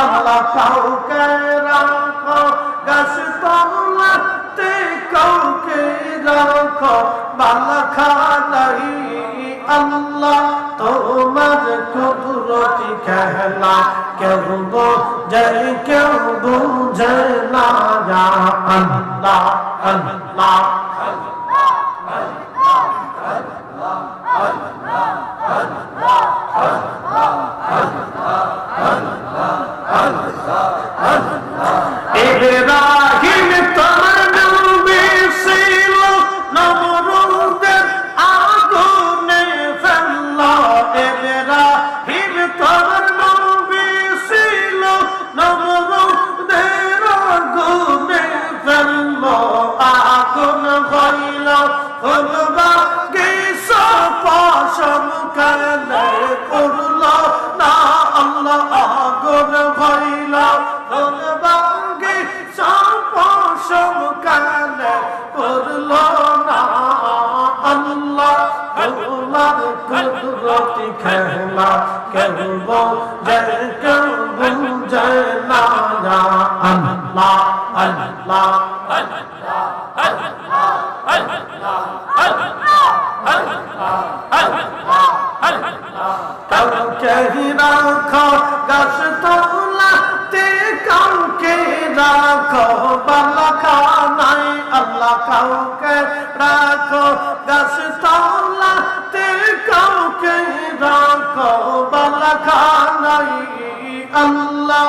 আল্লাহ কাউকে রাখো, গাছ তলাতে কাউকে রাখো বালাখানাই আল্লাহ, তোমার কুদরতি খেলা কেউ বোঝে, কেউ বুঝে না যা আল্লাহ আল্লাহ। ফুলবা গেছ পশম কানে করল না, আল্লাহ আগুন হইল ফুলবা গেছ পশম কানে করল না, আল্লাহ তোমার কুদরতি খেলা কেউ বোঝে কেউ বুঝে না যা আল্লাহ আল্লাহ। কাউকে রাখো, গাছ তোলাতে কাউকে রাখো বালাখানাই আল্লাহ কাউকে রাখো, গাছ তোলাতে কাউকে রাখো বালাখানাই আল্লাহ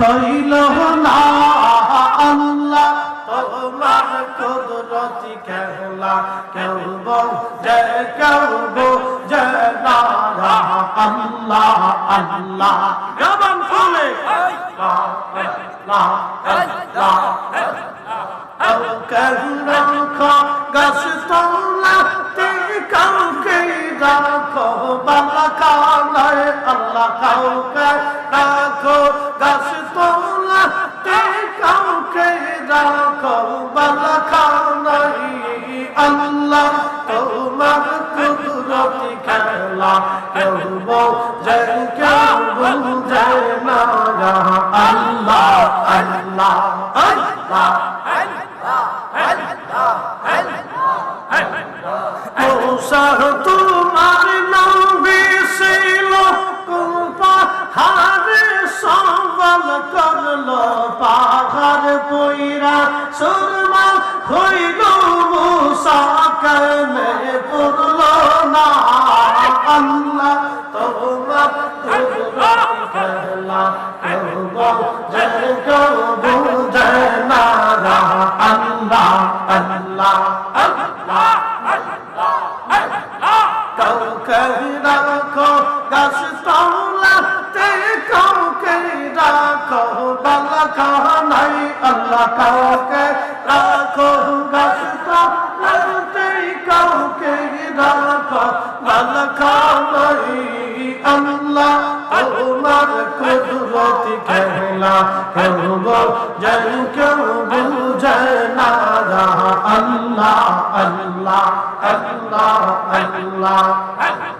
হইল না, আল্লাহ, তোমার কুদরতি খেলা কেউ বোঝে কেউ বোঝে না, আল্লাহ আল্লাহ। জবান খুলে। আল্লাহ আল্লাহ কাউকে রাখো গাছ তোলাতে কাউকে রাখো বালাকানায় আল্লাহ কাউকে রাখো, গাছ তোলাতে কাউকে রাখো বালাকানায় আল্লাহ তোমার কুদরতি খেলা, কেউ বোঝে কেউ বুঝে না। সুরমা হইল মুসা, কেনে পড়ল না। আল্লাহ তোমার কুদরতি খেলা কেউ বোঝে কেউ বুঝে না আল্লাহ আল্লাহ আল্লাহ কাউকে রাখো গাছ তলাতে কাউকে রাখো বালাখানাই আল্লাহ কাউকে রাখো গাছ তলাতে কাউকে রাখো। বালাখানাই আল্লাহ, তোমার কুদরতি খেলা কেউ বোঝে কেউ বুঝে না আল্লাহ আল্লাহ আল্লাহ আল্লাহ। لا